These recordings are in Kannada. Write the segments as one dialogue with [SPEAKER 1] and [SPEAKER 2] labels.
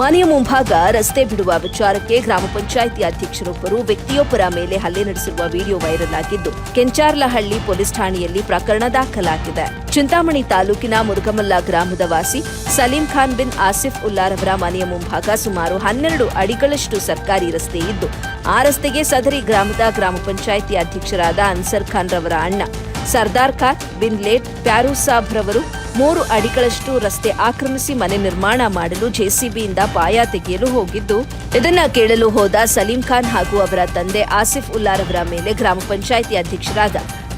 [SPEAKER 1] ಮನೆಯ ಮುಂಭಾಗ ರಸ್ತೆ ಬಿಡುವ ವಿಚಾರಕ್ಕೆ ಗ್ರಾಮ ಪಂಚಾಯಿತಿ ಅಧ್ಯಕ್ಷರೊಬ್ಬರು ವ್ಯಕ್ತಿಯೊಬ್ಬರ ಮೇಲೆ ಹಲ್ಲೆ ನಡೆಸಿರುವ ವಿಡಿಯೋ ವೈರಲ್ ಆಗಿದ್ದು, ಕೆಂಚಾರ್ಲಹಳ್ಳಿ ಪೊಲೀಸ್ ಠಾಣೆಯಲ್ಲಿ ಪ್ರಕರಣ ದಾಖಲಾಗಿದೆ. ಚಿಂತಾಮಣಿ ತಾಲೂಕಿನ ಮುರುಗಮಲ್ಲ ಗ್ರಾಮದ ವಾಸಿ ಸಲೀಂ ಖಾನ್ ಬಿನ್ ಆಸಿಫ್ ಉಲ್ಲಾರವರ ಮನೆಯ ಮುಂಭಾಗ ಸುಮಾರು ಹನ್ನೆರಡು ಅಡಿಗಳಷ್ಟು ಸರ್ಕಾರಿ ರಸ್ತೆ ಇದ್ದು, ಆ ರಸ್ತೆಗೆ ಸದರಿ ಗ್ರಾಮದ ಗ್ರಾಮ ಪಂಚಾಯಿತಿ ಅಧ್ಯಕ್ಷರಾದ ಅನ್ಸರ್ ಖಾನ್ ರವರ ಅಣ್ಣ ಸರ್ದಾರ್ ಖಾನ್ ಬಿನ್ ಲೇಟ್ ಪ್ಯಾರೂ ಸಾಬ್ ರವರು ಮೂರು ಅಡಿಗಳಷ್ಟು ರಸ್ತೆ ಆಕ್ರಮಿಸಿ ಮನೆ ನಿರ್ಮಾಣ ಮಾಡಲು ಜೆಸಿಬಿಯಿಂದ ಪಾಯ ತೆಗೆಯಲು ಹೋಗಿದ್ದು, ಇದನ್ನ ಕೇಳಲು ಹೋದ ಸಲೀಂ ಖಾನ್ ಹಾಗೂ ಅವರ ತಂದೆ ಆಸಿಫ್ ಉಲ್ಲಾರವರ ಮೇಲೆ ಗ್ರಾಮ ಪಂಚಾಯಿತಿ ಅಧ್ಯಕ್ಷರಾದ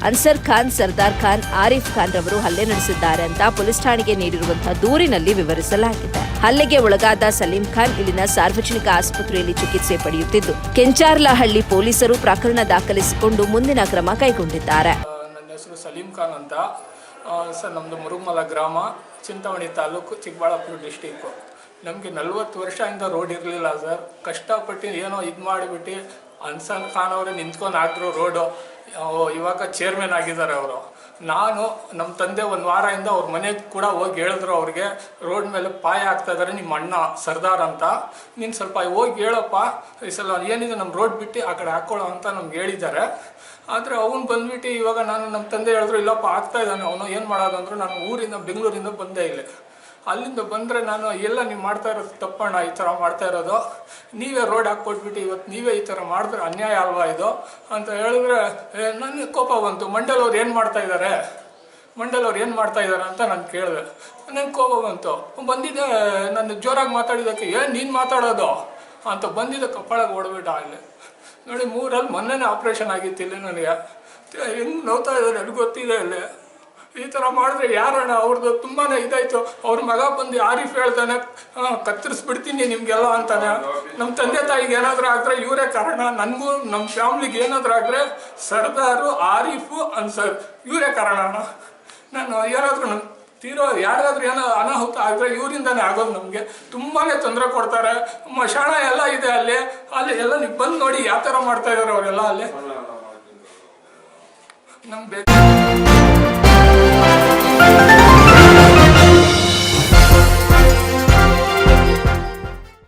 [SPEAKER 1] ಅನ್ಸರ್ ಖಾನ್, ಸರ್ದಾರ್ ಖಾನ್, ಆರಿಫ್ ಖಾನ್ ರವರು ಹಲ್ಲೆ ನಡೆಸಿದ್ದಾರೆ ಅಂತ ಪೊಲೀಸ್ ಠಾಣೆಗೆ ನೀಡಿರುವಂತಹ ದೂರಿನಲ್ಲಿ ವಿವರಿಸಲಾಗಿದೆ. ಹಲ್ಲೆಗೆ ಒಳಗಾದ ಸಲೀಂ ಖಾನ್ ಇಲ್ಲಿನ ಸಾರ್ವಜನಿಕ ಆಸ್ಪತ್ರೆಯಲ್ಲಿ ಚಿಕಿತ್ಸೆ ಪಡೆಯುತ್ತಿದ್ದು, ಕೆಂಚಾರ್ಲಹಳ್ಳಿ ಪೊಲೀಸರು ಪ್ರಕರಣ ದಾಖಲಿಸಿಕೊಂಡು ಮುಂದಿನ ಕ್ರಮ ಕೈಗೊಂಡಿದ್ದಾರೆ.
[SPEAKER 2] ಹೆಸರು ಸಲೀಂ ಖಾನ್ ಅಂತ. ಸರ್ ನಮ್ಮದು ಮುರುಗ್ಮಲ ಗ್ರಾಮ ಚಿಂತಾಮಣಿ ತಾಲೂಕು, ಚಿಕ್ಕಬಳ್ಳಾಪುರ ಡಿಸ್ಟಿಕ್ಕು ನಮಗೆ ನಲ್ವತ್ತು ವರ್ಷದಿಂದ ರೋಡ್ ಇರಲಿಲ್ಲ ಸರ್ ಕಷ್ಟಪಟ್ಟು ಏನೋ ಇದು ಮಾಡಿಬಿಟ್ಟು ಅನ್ಸನ್ ಖಾನ್ ಅವರು ನಿಂತ್ಕೊಂಡು ಹಾಕಿದ್ರು ರೋಡು ಇವಾಗ ಚೇರ್ಮನ್ ಆಗಿದ್ದಾರೆ ಅವರು. ನಾನು ನಮ್ಮ ತಂದೆ ಒಂದು ವಾರದಿಂದ ಅವ್ರ ಮನೆಗೆ ಕೂಡ ಹೋಗಿ ಹೇಳಿದ್ರು ಅವ್ರಿಗೆ, ರೋಡ್ ಮೇಲೆ ಪಾಯ ಆಗ್ತಾ ಇದ್ದಾರೆ ನಿಮ್ಮ ಅಣ್ಣ ಸರ್ದಾರ್ ಅಂತ. ನೀನು ಸ್ವಲ್ಪ ಹೋಗಿ ಹೇಳಪ್ಪ. ಈ ಸಲ ಏನಿದೆ ನಮ್ಮ ರೋಡ್ ಬಿಟ್ಟು ಆ ಕಡೆ ಹಾಕ್ಕೊಳ್ಳೋ ಅಂತ ನಮ್ಗೆ ಹೇಳಿದ್ದಾರೆ. ಆದರೆ ಅವನು ಬಂದ್ಬಿಟ್ಟು ಇವಾಗ ನಾನು ನಮ್ಮ ತಂದೆ ಹೇಳಿದ್ರು, ಇಲ್ಲಪ್ಪ ಆಗ್ತಾ ಇದ್ದಾನೆ. ಅವನು ಏನು ಮಾಡೋದಂದ್ರು ನಾನು ಊರಿಂದ, ಬೆಂಗಳೂರಿಂದ ಬಂದೆ ಇಲ್ಲಿ. ಅಲ್ಲಿಂದ ಬಂದರೆ ನಾನು ಎಲ್ಲ ನೀವು ಮಾಡ್ತಾ ಇರೋದು ತಪ್ಪಣ್ಣ, ಈ ಥರ ಮಾಡ್ತಾ ಇರೋದು. ನೀವೇ ರೋಡ್ ಹಾಕ್ಕೊಟ್ಬಿಟ್ಟು ಇವತ್ತು ನೀವೇ ಈ ಥರ ಮಾಡಿದ್ರೆ ಅನ್ಯಾಯ ಅಲ್ವಾ ಇದು? ಅಂತ ಹೇಳಿದ್ರೆ ನನಗೆ ಕೋಪ ಬಂತು. ಮಂಡಲ್ ಅವ್ರು ಏನು ಮಾಡ್ತಾ ಇದ್ದಾರೆ ಮಂಡಲ್ ಅವ್ರು ಏನು ಮಾಡ್ತಾ ಇದ್ದಾರೆ ಅಂತ ನಾನು ಕೇಳಿದೆ. ನನಗೆ ಕೋಪ ಬಂತು. ಬಂದಿದ್ದೆ, ನನ್ನ ಜೋರಾಗಿ ಮಾತಾಡಿದ್ದಕ್ಕೆ ಏನು ನೀನು ಮಾತಾಡೋದು? ಅಂತ ಬಂದಿದ್ದ ಕಪ್ಪಳಗೆ ಓಡ್ಬಿಟ್ಟ ಅಲ್ಲಿ. ನೋಡಿ ಮೂರಲ್ಲಿ ಮೊನ್ನೆನೇ ಆಪ್ರೇಷನ್ ಆಗಿತ್ತು ಇಲ್ಲಿ ನನಗೆ. ಹೆಂಗೆ ನೋವ್ತಾ ಇದ್ದಾರೆ ನನಗೆ ಗೊತ್ತಿದೆ ಇಲ್ಲಿ. ಈ ಥರ ಮಾಡಿದ್ರೆ ಯಾರಣ್ಣ? ಅವ್ರದ್ದು ತುಂಬಾ ಇದಾಯ್ತು. ಅವ್ರ ಮಗ ಬಂದು ಆರಿಫ್ ಹೇಳ್ತಾನೆ ಕತ್ತರಿಸ್ಬಿಡ್ತೀನಿ ನಿಮಗೆಲ್ಲ ಅಂತಾನೆ. ನಮ್ಮ ತಂದೆ ತಾಯಿಗೆ ಏನಾದರೂ ಆದರೆ ಇವರೇ ಕಾರಣ. ನನಗೂ ನಮ್ಮ ಫ್ಯಾಮ್ಲಿಗೆ ಏನಾದರೂ ಆದರೆ ಸರ್ದಾರು, ಆರಿಫು, ಅನ್ಸರ್, ಇವರೇ ಕಾರಣ ನಾನು ಏನಾದರೂ ನನ್ನ ತೀರೋ ಯಾರಾದ್ರೂ ಏನೋ ಅನಾಹುತ ಆದರೆ ಇವರಿಂದನೇ ಆಗೋದು ನಮಗೆ. ತುಂಬಾ ತೊಂದರೆ ಕೊಡ್ತಾರೆ. ಮಶಾಣ ಎಲ್ಲ ಇದೆ ಅಲ್ಲಿ. ಅಲ್ಲಿ ಎಲ್ಲ ನೀವು ಬಂದು ನೋಡಿ ಯಾವ ಥರ ಮಾಡ್ತಾ ಇದ್ದಾರೆ ಅವರೆಲ್ಲ ಅಲ್ಲಿ. ನಮ್ಗೆ ಬೇಕು